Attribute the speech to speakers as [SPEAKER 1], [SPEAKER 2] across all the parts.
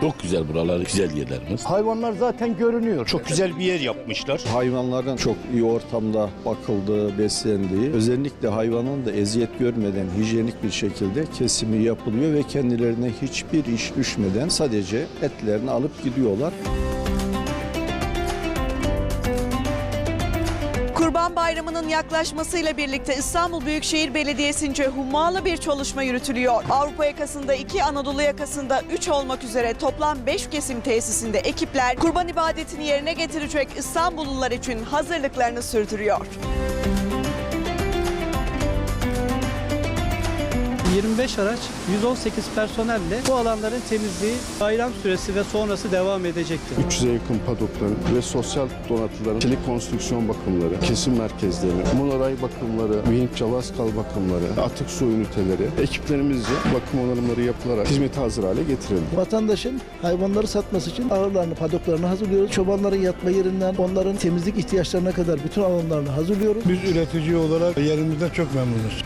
[SPEAKER 1] Çok güzel buralar, güzel yerlerimiz.
[SPEAKER 2] Hayvanlar zaten görünüyor.
[SPEAKER 3] Çok güzel bir yer yapmışlar.
[SPEAKER 4] Hayvanların çok iyi ortamda bakıldığı, beslendiği, özellikle hayvanın da eziyet görmeden hijyenik bir şekilde kesimi yapılıyor ve kendilerine hiçbir iş düşmeden sadece etlerini alıp gidiyorlar.
[SPEAKER 5] Kurban Bayramı'nın yaklaşmasıyla birlikte İstanbul Büyükşehir Belediyesi'nce hummalı bir çalışma yürütülüyor. Avrupa yakasında 2, Anadolu yakasında 3 olmak üzere toplam 5 kesim tesisinde ekipler kurban ibadetini yerine getirecek İstanbullular için hazırlıklarını sürdürüyor.
[SPEAKER 6] 25 araç, 118 personelle bu alanların temizliği bayram süresi ve sonrası devam edecektir.
[SPEAKER 7] 300'e yakın padokların ve sosyal donatıların, çelik konstrüksiyon bakımları, kesim merkezleri, monoray bakımları, vinç cavaskal bakımları, atık su üniteleri ekiplerimizce bakım onarımları yapılarak hizmete hazır hale getirildi.
[SPEAKER 8] Vatandaşın hayvanları satması için ahırlarını, padoklarını hazırlıyoruz. Çobanların yatma yerinden onların temizlik ihtiyaçlarına kadar bütün alanlarını hazırlıyoruz.
[SPEAKER 3] Biz üretici olarak yerimizden çok memnunuz.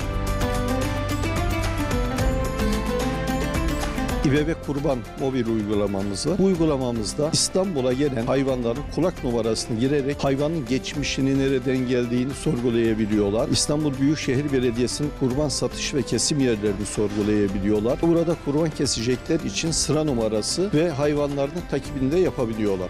[SPEAKER 4] İBB Kurban mobil uygulamamız var. Bu uygulamamızda İstanbul'a gelen hayvanların kulak numarasını girerek hayvanın geçmişini nereden geldiğini sorgulayabiliyorlar. İstanbul Büyükşehir Belediyesi'nin kurban satış ve kesim yerlerini sorgulayabiliyorlar. Burada kurban kesecekler için sıra numarası ve hayvanların takibini de yapabiliyorlar.